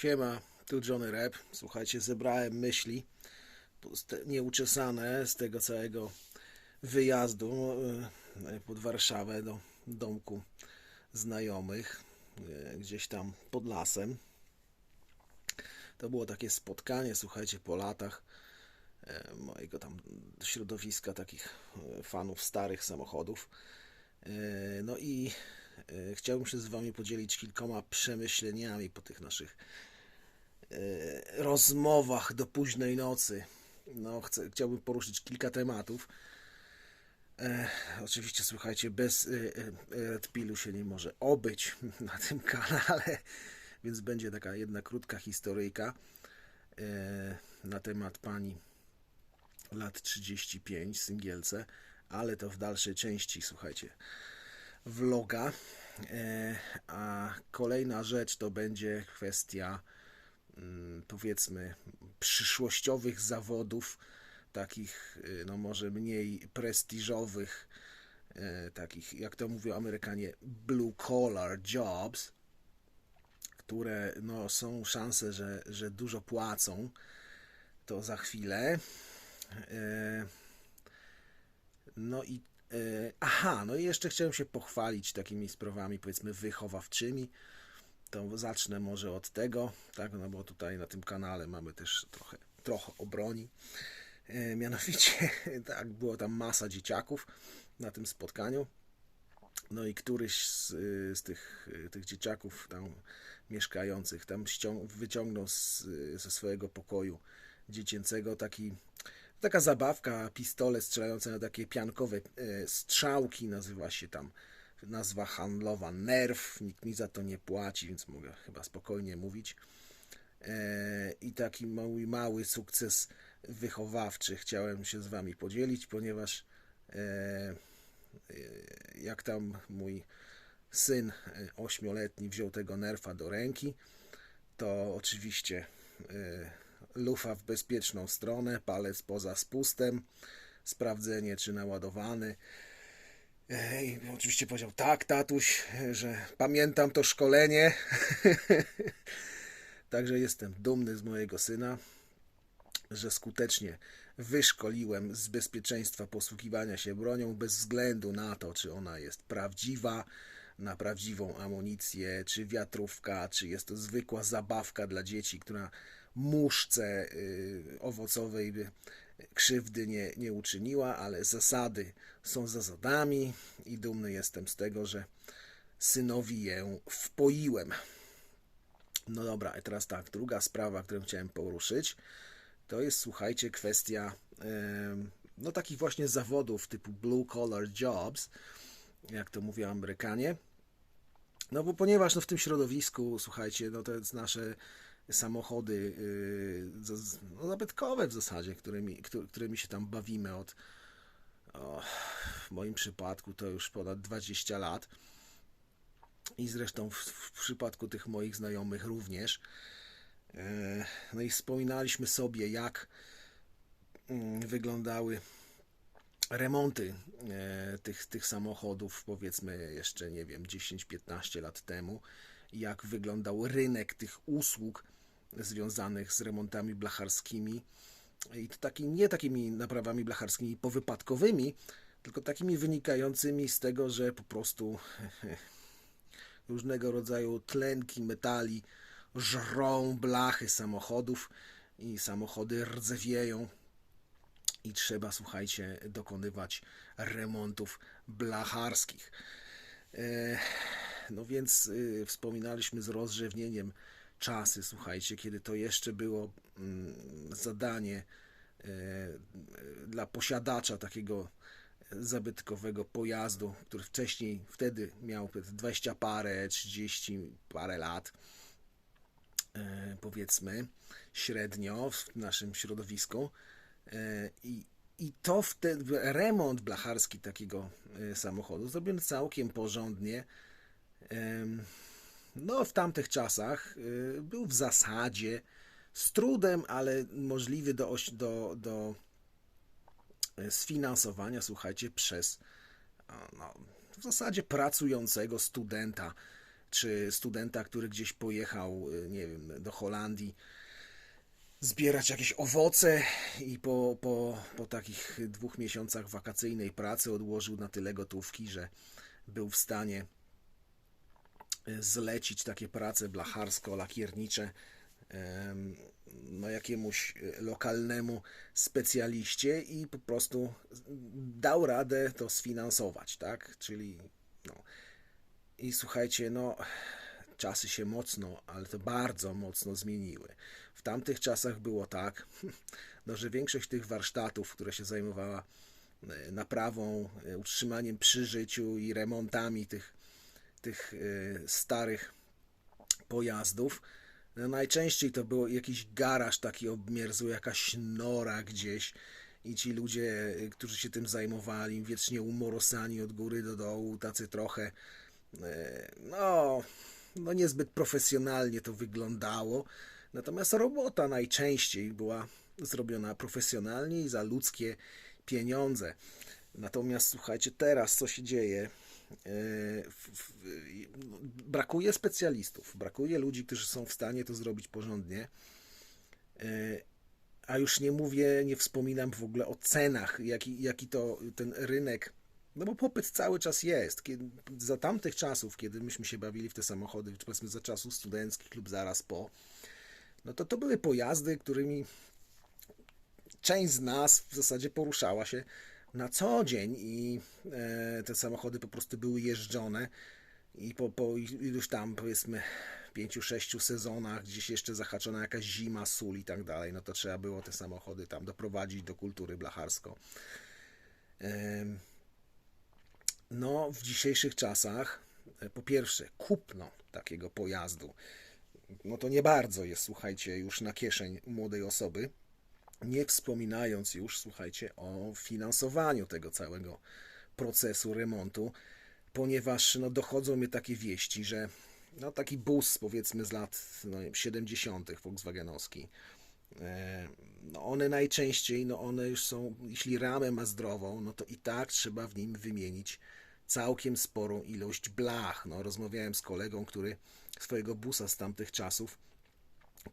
Siema, tu Johnny Rap. Słuchajcie, zebrałem myśli nieuczesane z tego całego wyjazdu e, pod Warszawę do domku znajomych, e, gdzieś tam pod lasem. To było takie spotkanie, słuchajcie, po latach e, mojego tam środowiska takich fanów starych samochodów. No i chciałbym się z Wami podzielić kilkoma przemyśleniami po tych naszych rozmowach do późnej nocy. No, chcę, chciałbym poruszyć kilka tematów. E, oczywiście, słuchajcie, bez e, e, się nie może obyć na tym kanale, więc będzie taka jedna krótka historyjka e, na temat pani lat 35 Singielce, ale to w dalszej części, słuchajcie, vloga. E, a kolejna rzecz to będzie kwestia powiedzmy przyszłościowych zawodów, takich y, no może mniej prestiżowych, e, takich jak to mówią Amerykanie blue collar jobs, które no są szanse, że, że dużo płacą, to za chwilę. E, No i aha, no i jeszcze chciałem się pochwalić takimi sprawami powiedzmy wychowawczymi. To zacznę może od tego, tak, no bo tutaj na tym kanale mamy też trochę, trochę obroni. E, Mianowicie, tak, było tam masa dzieciaków na tym spotkaniu. No i któryś z, y, z tych, y, tych dzieciaków tam mieszkających tam wyciągnął z, ze swojego pokoju dziecięcego taki, taka zabawka, pistolet strzelający na takie piankowe e, strzałki, nazywa się tam nazwa handlowa Nerf, nikt mi za to nie płaci, więc mogę chyba spokojnie mówić. E, I taki mój mały sukces wychowawczy chciałem się z Wami podzielić, ponieważ e, e, jak tam mój syn ośmioletni wziął tego nerfa do ręki, to oczywiście lufa w bezpieczną stronę, palec poza spustem, sprawdzenie czy naładowany. I oczywiście powiedział tak, tatuś, że pamiętam to szkolenie. Także jestem dumny z mojego syna, że skutecznie wyszkoliłem z bezpieczeństwa posługiwania się bronią bez względu na to, czy ona jest prawdziwa, na prawdziwą amunicję, czy wiatrówka, czy jest to zwykła zabawka dla dzieci, która muszce y, owocowej by krzywdy nie, nie uczyniła, ale zasady są zasadami i dumny jestem z tego, że synowi ją wpoiłem. No dobra, i teraz tak, druga sprawa, którą chciałem poruszyć, to jest, słuchajcie, kwestia no takich właśnie zawodów typu blue collar jobs, jak to mówią Amerykanie. No bo ponieważ no, w tym środowisku, słuchajcie, no to jest nasze samochody z- no, zabytkowe w zasadzie, którymi, któ- którymi się tam bawimy od o, w moim przypadku to już ponad 20 lat i zresztą w, w przypadku tych moich znajomych również. E, No i wspominaliśmy sobie, jak mm, wyglądały remonty e, tych, tych samochodów, powiedzmy jeszcze, nie wiem, 10-15 lat temu, jak wyglądał rynek tych usług związanych z remontami blacharskimi. I to taki, nie takimi naprawami blacharskimi powypadkowymi, tylko takimi wynikającymi z tego, że po prostu różnego rodzaju tlenki metali żrą blachy samochodów i samochody rdzewieją i trzeba, słuchajcie, dokonywać remontów blacharskich. E, No więc y, wspominaliśmy z rozrzewnieniem czasy, słuchajcie, kiedy to jeszcze było mm, zadanie e, dla posiadacza takiego zabytkowego pojazdu, który wcześniej, wtedy miał powiedzmy 20 parę, 30 parę lat, e, powiedzmy, średnio w naszym środowisku. E, I, i to wtedy remont blacharski takiego samochodu zrobiony całkiem porządnie. No, w tamtych czasach e, był w zasadzie z trudem, ale możliwy do, do, do e, sfinansowania, słuchajcie, przez no, w zasadzie pracującego studenta czy studenta, który gdzieś pojechał, y, nie wiem, do Holandii zbierać jakieś owoce i po, po, po takich dwóch miesiącach wakacyjnej pracy odłożył na tyle gotówki, że był w stanie y, zlecić takie prace blacharsko-lakiernicze no, jakiemuś y, lokalnemu specjaliście i po prostu dał radę to sfinansować, tak? Czyli no. I słuchajcie, no czasy się mocno, ale to bardzo mocno zmieniły. W tamtych czasach było tak, no, że większość tych warsztatów, które się zajmowała e, naprawą, e, utrzymaniem przy życiu i remontami tych, tych e, starych pojazdów, no najczęściej to był jakiś garaż taki obmierzły, jakaś nora gdzieś i ci ludzie, którzy się tym zajmowali, wiecznie umorosani od góry do dołu, tacy trochę no, no niezbyt profesjonalnie to wyglądało. Natomiast robota najczęściej była zrobiona profesjonalnie i za ludzkie pieniądze. Natomiast słuchajcie, teraz co się dzieje? Brakuje specjalistów, brakuje ludzi, którzy są w stanie to zrobić porządnie. A już nie mówię, nie wspominam w ogóle o cenach, jaki, jaki to ten rynek no bo popyt cały czas jest. Kiedy, za tamtych czasów, kiedy myśmy się bawili w te samochody, czy powiedzmy za czasów studenckich lub zaraz po, no to to były pojazdy, którymi część z nas w zasadzie poruszała się na co dzień i e, te samochody po prostu były jeżdżone i po, po iluś tam powiedzmy pięciu, sześciu sezonach, gdzieś jeszcze zahaczona jakaś zima, sól i tak dalej, no to trzeba było te samochody tam doprowadzić do kultury blacharsko. No, w dzisiejszych czasach, e, po pierwsze, kupno takiego pojazdu, no to nie bardzo jest, słuchajcie, już na kieszeń młodej osoby. Nie wspominając już, słuchajcie, o finansowaniu tego całego procesu remontu, ponieważ no, dochodzą mnie takie wieści, że no, taki bus, powiedzmy z lat no, 70. Volkswagenowski, e, no one najczęściej, no one już są, jeśli ramę ma zdrową, no to i tak trzeba w nim wymienić całkiem sporą ilość blach. No, rozmawiałem z kolegą, który swojego busa z tamtych czasów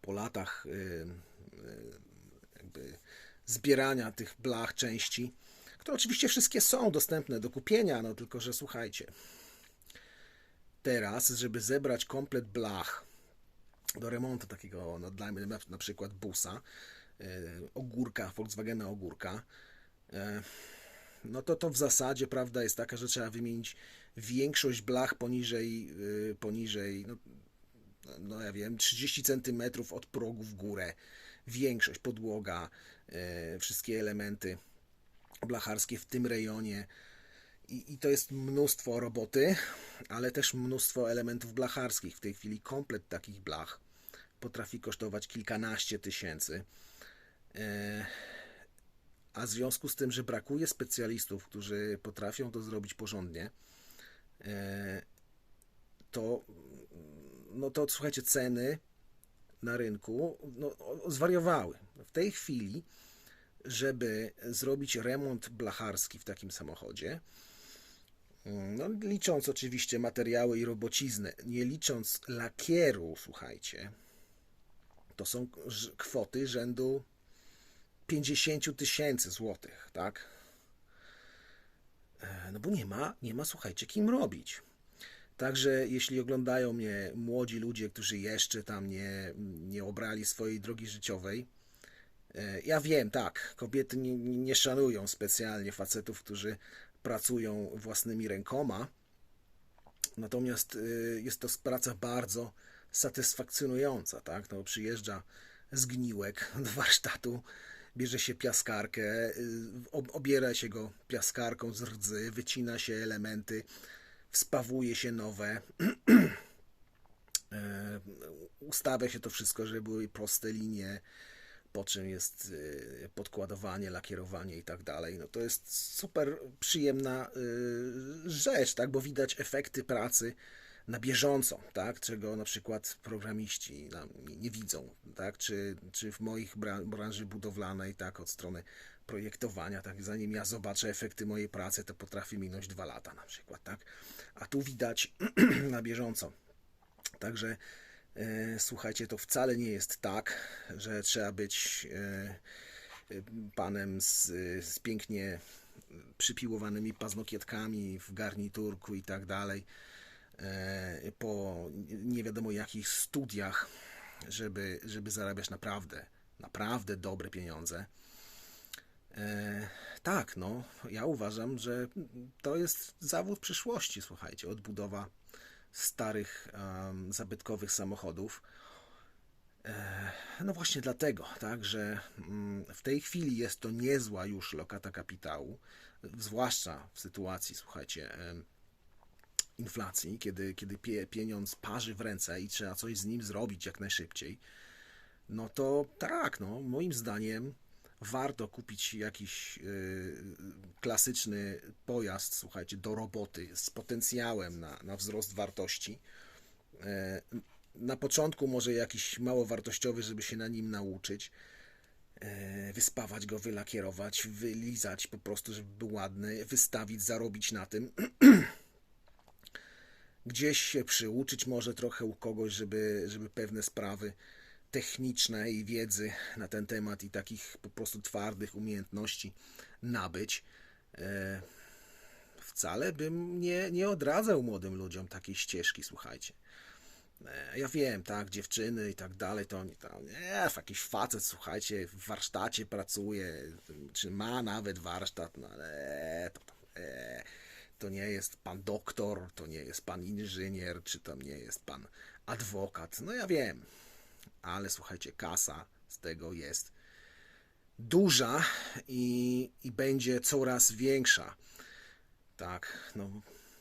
po latach yy, jakby zbierania tych blach części, które oczywiście wszystkie są dostępne do kupienia, no tylko że słuchajcie, teraz, żeby zebrać komplet blach do remontu takiego, no na, na przykład busa, yy, ogórka, Volkswagena ogórka, yy, no to to w zasadzie prawda jest taka, że trzeba wymienić większość blach poniżej, yy, poniżej no, no ja wiem, 30 cm od progu w górę. Większość, podłoga, yy, wszystkie elementy blacharskie w tym rejonie. I, I to jest mnóstwo roboty, ale też mnóstwo elementów blacharskich. W tej chwili komplet takich blach potrafi kosztować kilkanaście tysięcy. Yy, a w związku z tym, że brakuje specjalistów, którzy potrafią to zrobić porządnie, e, to, no to słuchajcie, ceny na rynku no, zwariowały. W tej chwili, żeby zrobić remont blacharski w takim samochodzie, no, licząc oczywiście materiały i robociznę, nie licząc lakieru, słuchajcie, to są kwoty rzędu 50 tysięcy złotych, tak? E, no bo nie ma, nie ma, słuchajcie, kim robić. Także jeśli oglądają mnie młodzi ludzie, którzy jeszcze tam nie, nie obrali swojej drogi życiowej, e, ja wiem, tak, kobiety nie, nie szanują specjalnie facetów, którzy pracują własnymi rękoma, natomiast e, jest to praca bardzo satysfakcjonująca, tak? No, przyjeżdża zgniłek do warsztatu, bierze się piaskarkę, y, obiera się go piaskarką z rdzy, wycina się elementy, wspawuje się nowe, e, ustawia się to wszystko, żeby były proste linie, po czym jest y, podkładowanie, lakierowanie i tak dalej. No to jest super przyjemna y, rzecz, tak, bo widać efekty pracy na bieżąco, tak? czego na przykład programiści nie widzą, tak? czy, czy w moich branży budowlanej, tak, od strony projektowania, tak, zanim ja zobaczę efekty mojej pracy, to potrafi minąć dwa lata na przykład, tak, a tu widać na bieżąco. Także e, słuchajcie, to wcale nie jest tak, że trzeba być e, e, panem z, z pięknie przypiłowanymi paznokietkami w garniturku i tak dalej, po nie wiadomo jakich studiach, żeby, żeby zarabiać naprawdę, naprawdę dobre pieniądze. E, tak, no, ja uważam, że to jest zawód przyszłości, słuchajcie, odbudowa starych, em, zabytkowych samochodów. E, No właśnie dlatego, tak, że mm, w tej chwili jest to niezła już lokata kapitału, zwłaszcza w sytuacji, słuchajcie, inflacji, kiedy, kiedy pie, pieniądz parzy w ręce i trzeba coś z nim zrobić jak najszybciej, no to tak, no, moim zdaniem warto kupić jakiś y, klasyczny pojazd, słuchajcie, do roboty z potencjałem na, na wzrost wartości. E, na początku może jakiś mało wartościowy, żeby się na nim nauczyć. E, Wyspawać go, wylakierować, wylizać po prostu, żeby był ładny, wystawić, zarobić na tym. Gdzieś się przyuczyć może trochę u kogoś, żeby, żeby pewne sprawy techniczne i wiedzy na ten temat i takich po prostu twardych umiejętności nabyć. E, Wcale bym nie, nie odradzał młodym ludziom takiej ścieżki, słuchajcie. E, Ja wiem, tak, dziewczyny i tak dalej, to oni tam, nie, jakiś facet, słuchajcie, w warsztacie pracuje, czy ma nawet warsztat, no ale to, e, to nie jest pan doktor, to nie jest pan inżynier, czy to nie jest pan adwokat. No ja wiem, ale słuchajcie, kasa z tego jest duża i, i będzie coraz większa. Tak, no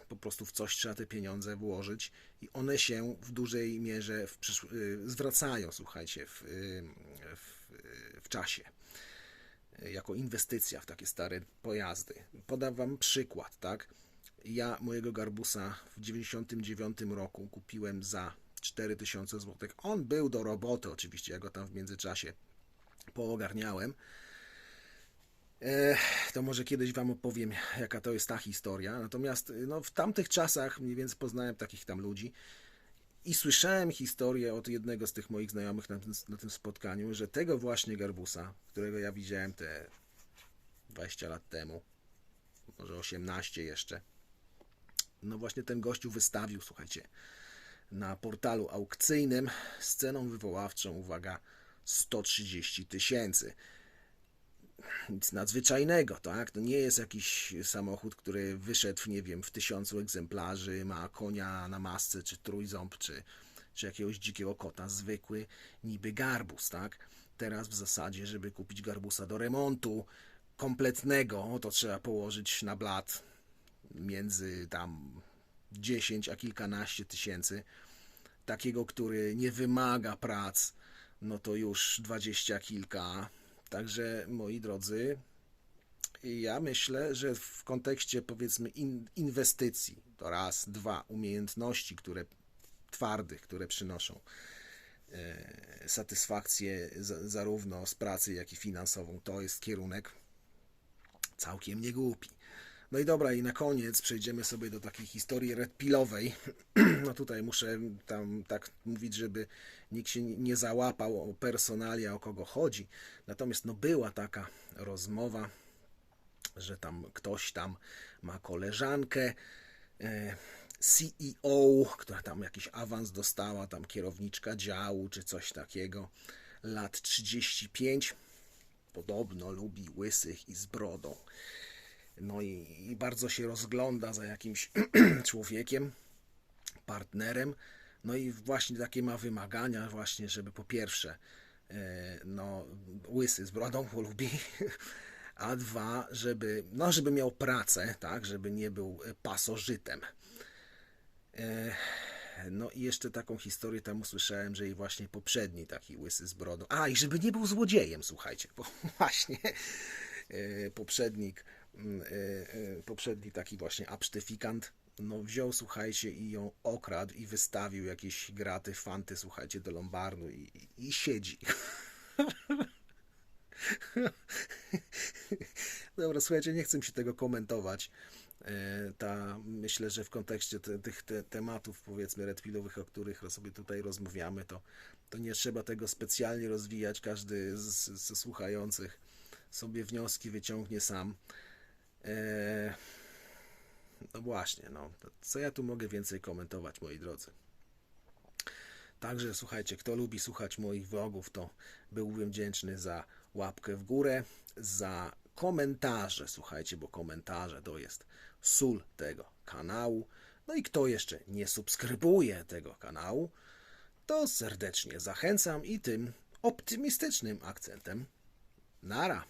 po prostu w coś trzeba te pieniądze włożyć i one się w dużej mierze w y, zwracają, słuchajcie, w, y, w, w czasie. Y, Jako inwestycja w takie stare pojazdy. Podam wam przykład, tak? Ja mojego garbusa w 99 roku kupiłem za 4000 zł. On był do roboty, oczywiście, ja go tam w międzyczasie poogarniałem. To może kiedyś Wam opowiem, jaka to jest ta historia. Natomiast y, no, w tamtych czasach mniej więcej poznałem takich tam ludzi i słyszałem historię od jednego z tych moich znajomych na tym, na tym spotkaniu, że tego właśnie garbusa, którego ja widziałem te 20 lat temu, może 18 jeszcze, no właśnie ten gościu wystawił, słuchajcie, na portalu aukcyjnym z ceną wywoławczą, uwaga, 130 tysięcy nic nadzwyczajnego, tak? To nie jest jakiś samochód, który wyszedł, nie wiem, w tysiącu egzemplarzy, ma konia na masce, czy trójząb, czy, czy jakiegoś dzikiego kota. Zwykły niby garbus, tak? Teraz w zasadzie, żeby kupić garbusa do remontu kompletnego, to trzeba położyć na blat między tam 10 a kilkanaście tysięcy. Takiego, który nie wymaga prac, no to już dwadzieścia kilka. Także moi drodzy, ja myślę, że w kontekście powiedzmy in, inwestycji, to raz, dwa, umiejętności, które twardych, które przynoszą e, satysfakcję za, zarówno z pracy, jak i finansową, to jest kierunek całkiem niegłupi. No i dobra, i na koniec przejdziemy sobie do takiej historii redpilowej. No tutaj muszę tam tak mówić, żeby nikt się nie załapał o personalia, o kogo chodzi. Natomiast no była taka rozmowa, że tam ktoś tam ma koleżankę, e, CEO, która tam jakiś awans dostała, tam kierowniczka działu czy coś takiego, lat 35, podobno lubi łysych i z brodą. No i, i bardzo się rozgląda za jakimś człowiekiem, partnerem. No i właśnie takie ma wymagania, właśnie, żeby po pierwsze, e, no, łysy z brodą, bo lubi, a dwa, żeby, no, żeby miał pracę, tak, żeby nie był pasożytem. E, No i jeszcze taką historię tam usłyszałem, że i właśnie poprzedni taki łysy z brodą. A, i żeby nie był złodziejem, słuchajcie, bo właśnie e, poprzednik, poprzedni taki właśnie absztyfikant, no wziął, słuchajcie, i ją okradł i wystawił jakieś graty, fanty, słuchajcie, do Lombardu i, i, i siedzi. Dobra, słuchajcie, nie chcę mi się tego komentować. E, Ta, myślę, że w kontekście te, tych te, tematów, powiedzmy, redpilowych, o których sobie tutaj rozmawiamy, to, to nie trzeba tego specjalnie rozwijać. Każdy z, z, słuchających sobie wnioski wyciągnie sam. E, no właśnie, no. Co ja tu mogę więcej komentować, moi drodzy? Także słuchajcie, kto lubi słuchać moich vlogów, to byłbym wdzięczny za łapkę w górę, za komentarze, słuchajcie, bo komentarze to jest sól tego kanału. No i kto jeszcze nie subskrybuje tego kanału, to serdecznie zachęcam i tym optymistycznym akcentem. Nara.